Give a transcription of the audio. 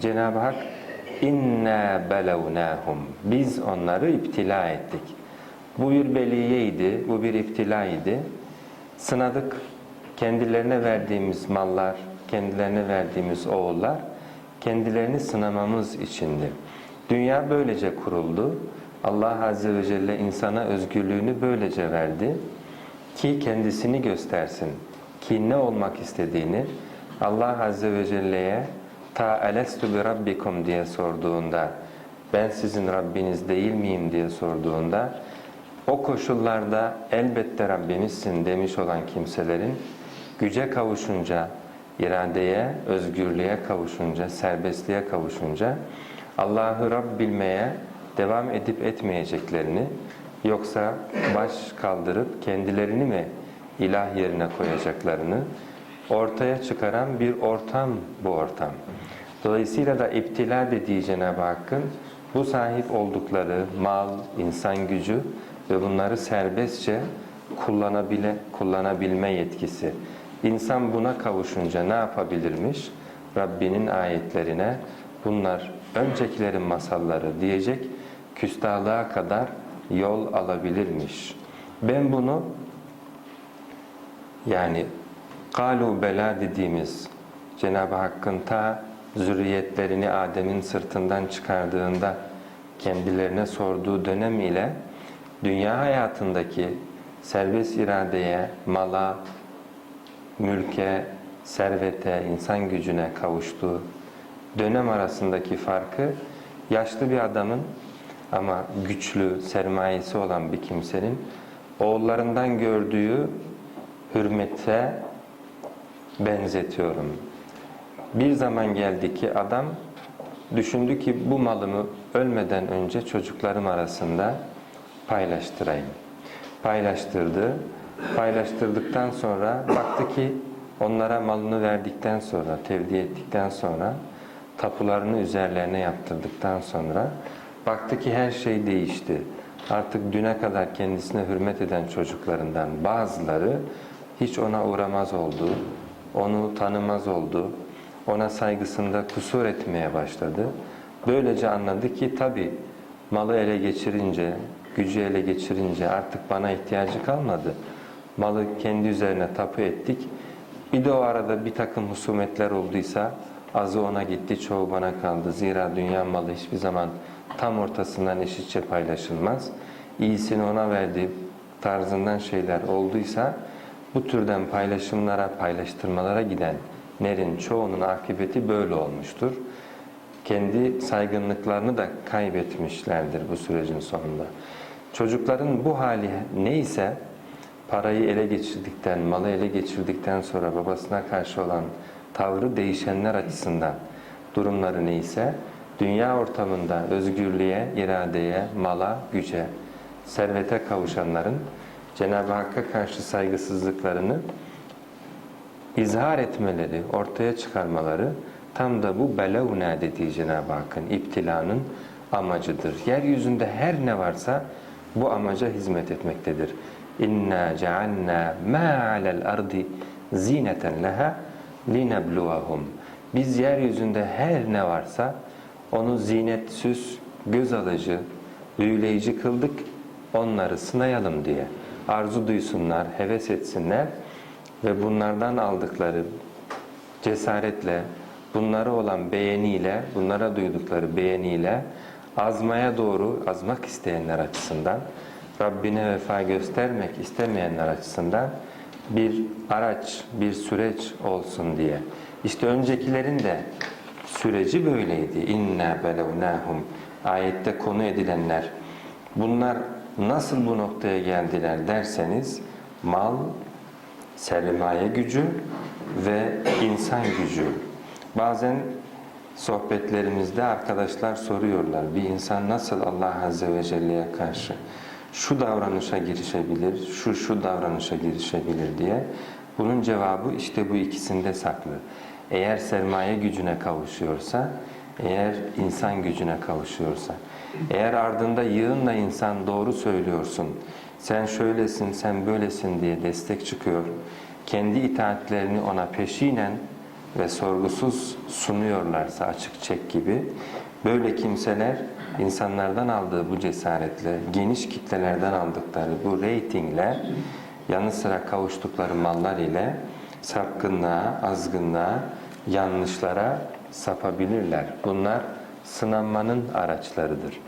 Cenab-ı Hak inna belevnahum biz onları iptila ettik. Bu bir beliyeydi, bu bir iptilaydı. Sınadık. Kendilerine verdiğimiz mallar, kendilerine verdiğimiz oğullar kendilerini sınamamız içindi. Dünya böylece kuruldu. Allah Azze ve Celle insana özgürlüğünü böylece verdi ki kendisini göstersin. Ki ne olmak istediğini Allah Azze ve Celle'ye ta elestu bi rabbikum diye sorduğunda ben sizin Rabbiniz değil miyim? diye sorduğunda o koşullarda elbette Rabbimizsin demiş olan kimselerin güce kavuşunca, iradeye, özgürlüğe kavuşunca, serbestliğe kavuşunca Allah'ı Rab bilmeye devam edip etmeyeceklerini yoksa baş kaldırıp kendilerini mi ilah yerine koyacaklarını ortaya çıkaran bir ortam bu ortam. Dolayısıyla da iptila dediği Cenab-ı Hakk'ın bu sahip oldukları mal, insan gücü ve bunları serbestçe kullanabile, kullanabilme yetkisi. İnsan buna kavuşunca ne yapabilirmiş? Rabbinin ayetlerine bunlar öncekilerin masalları diyecek küstahlığa kadar yol alabilirmiş. Ben bunu yani kalu bela dediğimiz Cenab-ı Hakk'ın ta zürriyetlerini Adem'in sırtından çıkardığında kendilerine sorduğu dönem ile dünya hayatındaki serbest iradeye, mala, mülke, servete, insan gücüne kavuştuğu dönem arasındaki farkı yaşlı bir adamın ama güçlü, sermayesi olan bir kimsenin oğullarından gördüğü hürmete benzetiyorum. Bir zaman geldi ki adam düşündü ki bu malımı ölmeden önce çocuklarım arasında paylaştırayım. Paylaştırdı. Paylaştırdıktan sonra baktı ki onlara malını verdikten sonra, tevdi ettikten sonra, tapularını üzerlerine yaptırdıktan sonra baktı ki her şey değişti. Artık düne kadar kendisine hürmet eden çocuklarından bazıları hiç ona uğramaz oldu, onu tanımaz oldu, ona saygısında kusur etmeye başladı. Böylece anladı ki tabi malı ele geçirince, gücü ele geçirince artık bana ihtiyacı kalmadı. Malı kendi üzerine tapu ettik. Bir de o arada bir takım husumetler olduysa azı ona gitti, çoğu bana kaldı. Zira dünya malı hiçbir zaman tam ortasından eşitçe paylaşılmaz. İyisini ona verdi tarzından şeyler olduysa bu türden paylaşımlara, paylaştırmalara gidenlerin çoğunun akıbeti böyle olmuştur. Kendi saygınlıklarını da kaybetmişlerdir bu sürecin sonunda. Çocukların bu hali neyse parayı ele geçirdikten, malı ele geçirdikten sonra babasına karşı olan tavrı değişenler açısından durumları neyse dünya ortamında özgürlüğe, iradeye, mala, güce, servete kavuşanların Cenab-ı Hakk'a karşı saygısızlıklarını izhar etmeleri, ortaya çıkarmaları tam da bu belevna dediği Cenab-ı Hakk'ın iptilanın amacıdır. Yeryüzünde her ne varsa bu amaca hizmet etmektedir. İnna cealna ma alel ardi zineten leha linebluwahum. Biz yeryüzünde her ne varsa onu zinet, süs, göz alıcı, büyüleyici kıldık. Onları sınayalım diye. Arzu duysunlar, heves etsinler ve bunlardan aldıkları cesaretle, bunlara olan beğeniyle, bunlara duydukları beğeniyle azmaya doğru azmak isteyenler açısından, Rabbine vefa göstermek istemeyenler açısından bir araç, bir süreç olsun diye. İşte öncekilerin de süreci böyleydi. İnna belevnahum ayette konu edilenler. Bunlar nasıl bu noktaya geldiler derseniz mal, sermaye gücü ve insan gücü. Bazen sohbetlerimizde arkadaşlar soruyorlar bir insan nasıl Allah Azze ve Celle'ye karşı şu davranışa girişebilir, şu şu davranışa girişebilir diye. Bunun cevabı işte bu ikisinde saklı. Eğer sermaye gücüne kavuşuyorsa, eğer insan gücüne kavuşuyorsa, eğer ardında yığınla insan doğru söylüyorsun, sen şöylesin, sen böylesin diye destek çıkıyor, kendi itaatlerini ona peşinen ve sorgusuz sunuyorlarsa açık çek gibi böyle kimseler insanlardan aldığı bu cesaretle, geniş kitlelerden aldıkları bu reytingle yanı sıra kavuştukları mallar ile sapkınlığa, azgınlığa, yanlışlara sapabilirler. Bunlar sınanmanın araçlarıdır.